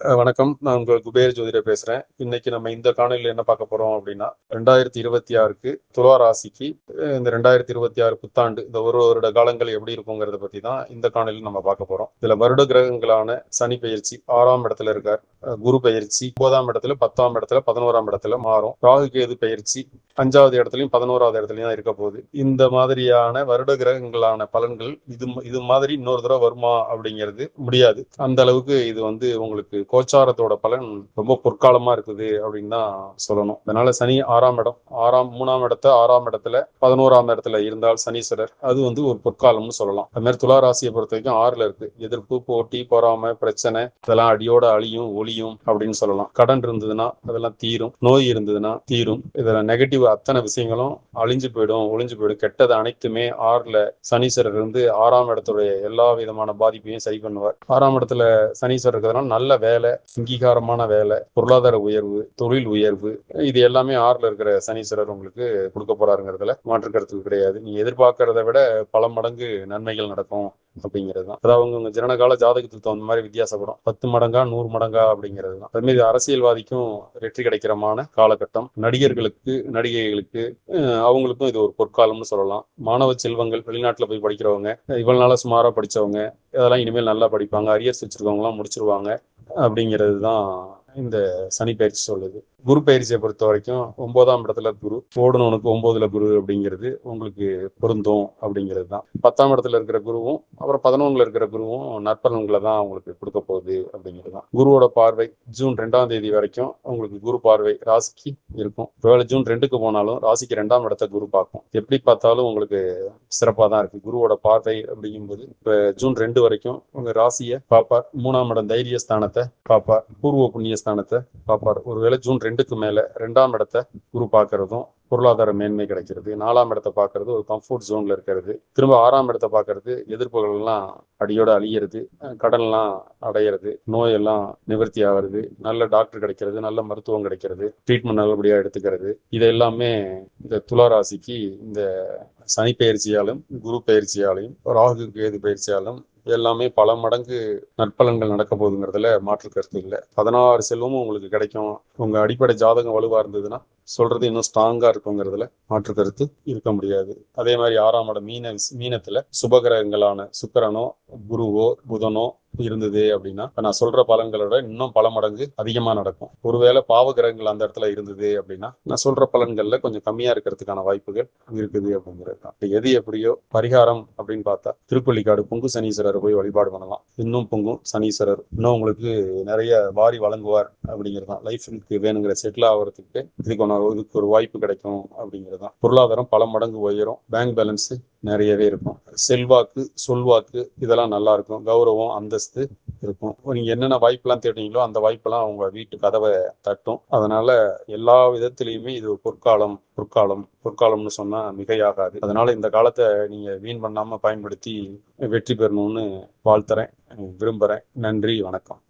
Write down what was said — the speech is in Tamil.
வணக்கம். நான் உங்கள் குபேர ஜோதிடர் பேசுறேன். இன்னைக்கு நம்ம இந்த காணொலியில் என்ன பார்க்க போறோம் அப்படின்னா ரெண்டாயிரத்தி இருபத்தி ஆறுக்கு துலா ராசிக்கு இந்த ரெண்டாயிரத்தி இருபத்தி ஆறு புத்தாண்டு இந்த ஒரு வருட காலங்கள் எப்படி இருக்குங்கிறத பத்தி தான் இந்த காணொலியில் நம்ம பார்க்க போறோம். இதுல வருட கிரகங்களான சனி பயிற்சி ஆறாம் இடத்துல இருக்கார். அஹ் குரு பயிற்சி ஒன்பதாம் இடத்துல பத்தாம் இடத்துல பதினோராம் இடத்துல மாறும். ராகு கேது பயிற்சி அஞ்சாவது இடத்துலயும் பதினோராவது இடத்துலயும் தான் இருக்க போகுது. இந்த மாதிரியான வருட கிரகங்களான பலன்கள் இது இது மாதிரி இன்னொரு தடவை வருமா அப்படிங்கிறது முடியாது. அந்த அளவுக்கு இது வந்து உங்களுக்கு கோச்சாரத்தோட பலன் ரொம்ப பொற்காலமா இருக்குது அப்படின்னு தான் சொல்லணும். அதனால சனி ஆறாம் இடம் ஆறாம் மூணாம் இடத்த ஆறாம் இடத்துல பதினோராம் இடத்துல இருந்தால் சனீஸ்வரர். அது வந்து ஒரு பொற்காலம்னு சொல்லலாம். அது மாதிரி துலா ராசியை பொறுத்த வரைக்கும் ஆறுல இருக்கு. எதிர்ப்பு போட்டி பொறாமை பிரச்சனை இதெல்லாம் அடியோட அழியும் ஒளியும் அப்படின்னு சொல்லலாம். கடன் இருந்ததுன்னா அதெல்லாம் தீரும். நோய் இருந்ததுன்னா தீரும். இதுல நெகட்டிவ் அத்தனை விஷயங்களும் அழிஞ்சு போயிடும் ஒளிஞ்சு போயிடும். கெட்டது அனைத்துமே ஆறுல சனீஸ்வரர் இருந்து ஆறாம் இடத்துடைய எல்லா விதமான பாதிப்பையும் சரி பண்ணுவார். ஆறாம் இடத்துல சனீஸ்வரர் இருக்கிறதுனால நல்ல வேலை அங்கீகாரமான வேலை பொருளாதார உயர்வு தொழில் உயர்வு இது எல்லாமே ஆறுல இருக்கிற சனீஸ்வரர் உங்களுக்கு கொடுக்க போறாருங்கிறதுல மாற்று கருத்து கிடையாது. நீங்க எதிர்பார்க்கறத விட பல மடங்கு நன்மைகள் நடக்கும் அப்படிங்கிறது தான் அதாவது அவங்க உங்க ஜனனகால ஜாதகத்துக்கு தகுந்த மாதிரி வித்தியாசப்படும். பத்து மடங்கா நூறு மடங்கா அப்படிங்கிறது தான் அதுமாரி அரசியல்வாதிக்கும் வெற்றி கிடைக்கிறமான காலகட்டம். நடிகர்களுக்கு நடிகைகளுக்கு அவங்களுக்கும் இது ஒரு பொற்காலம்னு சொல்லலாம். மாணவ செல்வங்கள் வெளிநாட்டுல போய் படிக்கிறவங்க இவ்வளவு நாளா சுமாரா படிச்சவங்க இதெல்லாம் இனிமேல் நல்லா படிப்பாங்க. அரியர்ஸ் வச்சிருக்கவங்க எல்லாம் முடிச்சிருவாங்க. அப்படிங்கிறது தான் இந்த சனி பயிற்சி சொல்லுது. குரு பயிற்சியை பொறுத்த வரைக்கும் ஒன்பதாம் இடத்துல குரு ஓடுனவனுக்கு ஒன்பதுல குரு அப்படிங்கிறது உங்களுக்கு பொருந்தும் அப்படிங்கிறது தான் பத்தாம் இடத்துல இருக்கிற குருவும் அப்புறம் பதினொன்னுல இருக்கிற குருவும் நற்பலன்களை தான் உங்களுக்கு கொடுக்க போகுது அப்படிங்கிறது தான் குருவோட பார்வை ஜூன் ரெண்டாம் தேதி வரைக்கும் உங்களுக்கு குரு பார்வை ராசிக்கு இருக்கும். ஒருவேளை ஜூன் ரெண்டுக்கு போனாலும் ராசிக்கு ரெண்டாம் இடத்த குரு பார்க்கும். எப்படி பார்த்தாலும் உங்களுக்கு சிறப்பாக தான் இருக்கு. குருவோட பார்வை அப்படிங்கும்போது இப்போ ஜூன் ரெண்டு வரைக்கும் உங்க ராசியை பார்ப்பார். மூணாம் இடம் தைரிய ஸ்தானத்தை பார்ப்பார். பூர்வ புண்ணிய ஸ்தானத்தை பார்ப்பார். ஒருவேளை ஜூன் ரெண்டுக்கு மேலே ரெண்டாம் இடத்தை குரு பார்க்கறதும் பொருளாதார மேன்மை கிடைக்கிறது. நாலாம் இடத்தை பார்க்கறது ஒரு கம்ஃபர்ட் ஜோன்ல இருக்கிறது. திரும்ப ஆறாம் இடத்தை பார்க்கறது எதிர்ப்புகள்லாம் அடியோட அழியிறது கடன்லாம் அடையிறது நோயெல்லாம் நிவர்த்தி ஆகிறது நல்ல டாக்டர் கிடைக்கிறது நல்ல மருத்துவம் கிடைக்கிறது ட்ரீட்மெண்ட் நல்லபடியாக எடுத்துக்கிறது. இது எல்லாமே இந்த துலா ராசிக்கு இந்த சனி பயிற்சியாலும் குரு பயிற்சியாலையும் ராகு கேது பயிற்சியாலும் எல்லாமே பல மடங்கு நற்பலன்கள் நடக்க போகுதுங்கிறதுல மாற்று கருத்து இல்லை. பதினாறு செல்வமும் உங்களுக்கு கிடைக்கும். உங்க அடிப்படை ஜாதகம் வலுவா இருந்ததுன்னா சொல்றது இன்னும் ஸ்ட்ராங்கா இருக்குங்கிறதுல மாற்று கருத்து இருக்க முடியாது. அதே மாதிரி ஆறாம் இடம் மீன மீனத்துல சுபகிரகங்களான சுக்கரனோ குருவோ புதனோ இருந்தது அப்படின்னா இப்போ நான் சொல்ற பலன்களோட இன்னும் பல மடங்கு அதிகமா நடக்கும். ஒருவேளை பாவ கிரகங்கள் அந்த இடத்துல இருந்தது அப்படின்னா நான் சொல்ற பலன்கள்ல கொஞ்சம் கம்மியா இருக்கிறதுக்கான வாய்ப்புகள் இருக்குது அப்படிங்கிறது தான். எது எப்படியோ பரிகாரம் அப்படின்னு பார்த்தா திருப்பள்ளிக்காடு பொங்கு சனீஸ்வரர் போய் வழிபாடு பண்ணலாம். இன்னும் பொங்கும் சனீஸ்வரர் இன்னும் உங்களுக்கு நிறைய வாரி வழங்குவார் அப்படிங்கிறது தான். லைஃபுக்கு வேணுங்கிற செட்டில் ஆகிறதுக்கு இதுக்கு ஒன்று இதுக்கு ஒரு வாய்ப்பு கிடைக்கும் அப்படிங்கிறது தான். பொருளாதாரம் பல மடங்கு உயரும். பேங்க் பேலன்ஸ் நிறையவே இருக்கும். செல்வாக்கு சொல்வாக்கு இதெல்லாம் நல்லா இருக்கும். கௌரவம் அந்தஸ்து இருக்கும். நீங்க என்னென்ன வாய்ப்பெல்லாம் தேடுறீங்களோ அந்த வாய்ப்பெல்லாம் உங்க வீட்டு கதவை தட்டும். அதனால எல்லா விதத்திலையுமே இது பொற்காலம் பொற்காலம் பொற்காலம்னு சொன்னா மிகையாகாது. அதனால இந்த காலத்தை நீங்க வீண் பண்ணாம பயன்படுத்தி வெற்றி பெறணும்னு வாழ்த்துறேன். விரும்புறேன். நன்றி வணக்கம்.